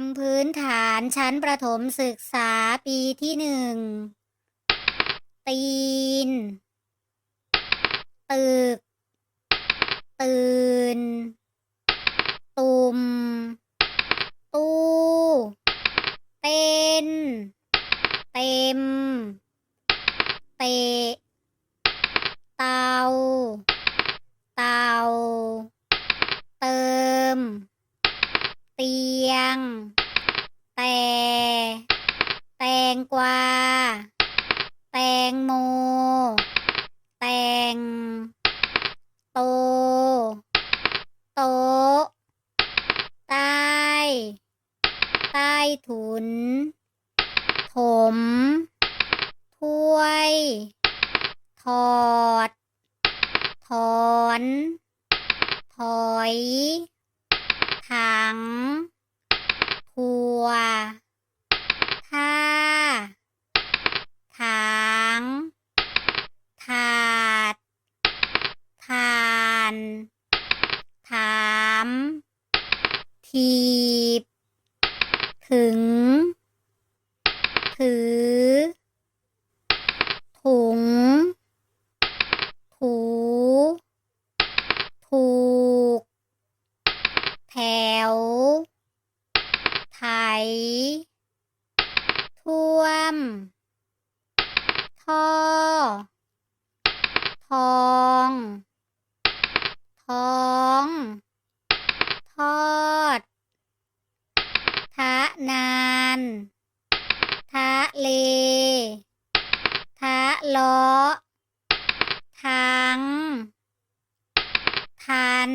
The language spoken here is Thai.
ำพื้นฐานชั้นประถมศึกษาปีที่หนึ่ง ตีน ตึก ตื่น ตุ่ม ตู้เต้นเต็ม เตะ เตา เตา เติม เตียง แต่ แตงกวา แตงโม แตง โต โต๊ะใต้ใต้ถุน ถม ถ้วย ถอด ถอน ถอย ถัง ทัว ท่า ถาง ถาด ทาน ถาม ทีบ ถึง ถือ ถุง ถู ถูก แถว ไถ ท่วม ท่อ ทอง ทอง เลาะทั้ง ทัน